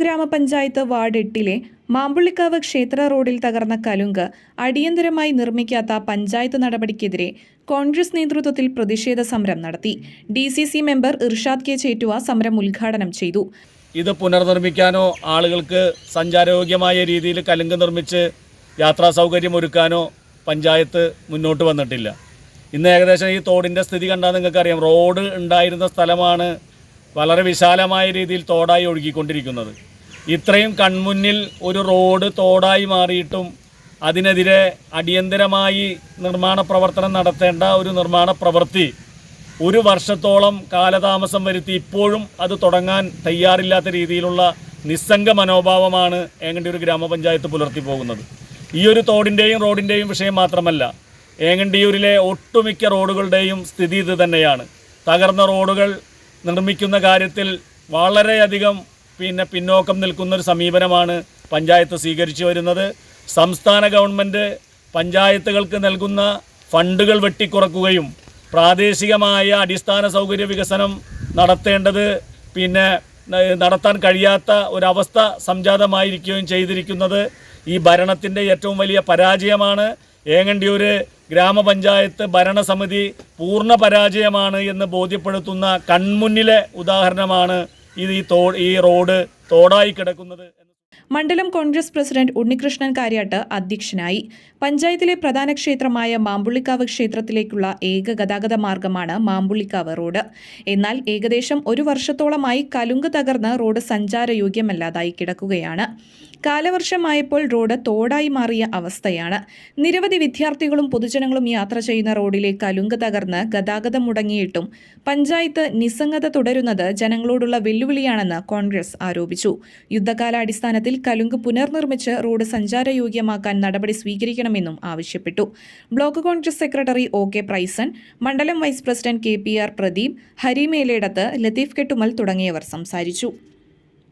ഗ്രാമപഞ്ചായത്ത് വാർഡ് എട്ടിലെ മാമ്പുള്ളിക്കാവ് ക്ഷേത്ര റോഡിൽ തകർന്ന കലുങ്ക് അടിയന്തരമായി നിർമ്മിക്കാത്ത പഞ്ചായത്ത് നടപടിക്കെതിരെ കോൺഗ്രസ് നേതൃത്വത്തിൽ പ്രതിഷേധ സമരം നടത്തി. D C C member Irshad K Chettuva സമരം ഉദ്ഘാടനം ചെയ്തു. ഇത് പുനർനിർമ്മിക്കാനോ ആളുകൾക്ക് സഞ്ചാരയോഗ്യമായ രീതിയിൽ കലുങ്ക് നിർമ്മിച്ച് യാത്രാ സൗകര്യം ഒരുക്കാനോ പഞ്ചായത്ത് മുന്നോട്ട് വന്നിട്ടില്ല. ഇന്ന് ഏകദേശം ഈ തോടിന്റെ സ്ഥിതി കണ്ടാൽ നിങ്ങൾക്കറിയാം. റോഡ് ഉണ്ടായിരുന്ന സ്ഥലമാണ് വളരെ വിശാലമായ രീതിയിൽ തോടായി ഒഴുകിക്കൊണ്ടിരിക്കുന്നത്. ഇത്രയും കൺമുന്നിൽ ഒരു റോഡ് തോടായി മാറിയിട്ടും അതിനെതിരെ അടിയന്തരമായി നിർമ്മാണ പ്രവർത്തനം നടത്തേണ്ട ഒരു നിർമ്മാണ പ്രവൃത്തി ഒരു വർഷത്തോളം കാലതാമസം വരുത്തി ഇപ്പോഴും അത് തുടങ്ങാൻ തയ്യാറില്ലാത്ത രീതിയിലുള്ള നിസ്സംഗ മനോഭാവമാണ് ഏങ്ങണ്ടിയൂർ ഗ്രാമപഞ്ചായത്ത് പുലർത്തി പോകുന്നത്. ഈ ഒരു തോടിന്റെയും റോഡിന്റെയും വിഷയം മാത്രമല്ല ഏങ്ങണ്ടിയൂരിലെ ഒട്ടുമിക്ക റോഡുകളുടെയും സ്ഥിതി ഇത് തന്നെയാണ്. തകർന്ന റോഡുകൾ നിർമ്മിക്കുന്ന കാര്യത്തിൽ വളരെയധികം പിന്നെ പിന്നോക്കം നിൽക്കുന്നൊരു സമീപനമാണ് പഞ്ചായത്ത് സ്വീകരിച്ചു വരുന്നത്. സംസ്ഥാന ഗവൺമെന്റ് പഞ്ചായത്തുകൾക്ക് നൽകുന്ന ഫണ്ടുകൾ വെട്ടിക്കുറക്കുകയും പ്രാദേശികമായ അടിസ്ഥാന സൗകര്യ വികസനം നടത്തേണ്ടത് പിന്നെ നടത്താൻ കഴിയാത്ത ഒരവസ്ഥ സംജാതമായിരിക്കുകയും ചെയ്തിരിക്കുന്നത് ഈ ഭരണത്തിന്റെ ഏറ്റവും വലിയ പരാജയമാണ്. ഏങ്ങണ്ടിയൂർ ഗ്രാമപഞ്ചായത്ത് ഭരണസമിതി പൂർണ പരാജയമാണ് എന്ന് ബോധ്യപ്പെടുത്തുന്ന കൺമുന്നിലെ ഉദാഹരണമാണ് ഇത് ഈ ഈ റോഡ് തോടായി കിടക്കുന്നത് മണ്ഡലം കോൺഗ്രസ് പ്രസിഡന്റ് ഉണ്ണികൃഷ്ണൻ കാര്യാട്ട് അധ്യക്ഷനായി. പഞ്ചായത്തിലെ പ്രധാന ക്ഷേത്രമായ മാമ്പുള്ളിക്കാവ് ക്ഷേത്രത്തിലേക്കുള്ള ഏക ഗതാഗത മാർഗമാണ് മാമ്പുള്ളിക്കാവ് റോഡ്. എന്നാൽ ഏകദേശം ഒരു വർഷത്തോളമായി കലുങ്ക് തകർന്ന് റോഡ് സഞ്ചാരയോഗ്യമല്ലാതായി കിടക്കുകയാണ്. കാലവർഷമായപ്പോൾ റോഡ് തോടായി മാറിയ അവസ്ഥയാണ്. നിരവധി വിദ്യാർത്ഥികളും പൊതുജനങ്ങളും യാത്ര ചെയ്യുന്ന റോഡിലെ കലുങ്ക് തകർന്ന് ഗതാഗതം മുടങ്ങിയിട്ടും പഞ്ചായത്ത് നിസ്സംഗത തുടരുന്നത് ജനങ്ങളോടുള്ള വെല്ലുവിളിയാണെന്ന് കോൺഗ്രസ് ആരോപിച്ചു. യുദ്ധകാലാടിസ്ഥാനത്തിൽ കലുങ്ക് പുനർനിർമ്മിച്ച് റോഡ് സഞ്ചാരയോഗ്യമാക്കാൻ നടപടി സ്വീകരിക്കണമെന്നും ആവശ്യപ്പെട്ടു. Block Congress secretary O K Prizon മണ്ഡലം vice president K P R Pradeep Harimeledath Latheef Kettumal തുടങ്ങിയവർ സംസാരിച്ചു.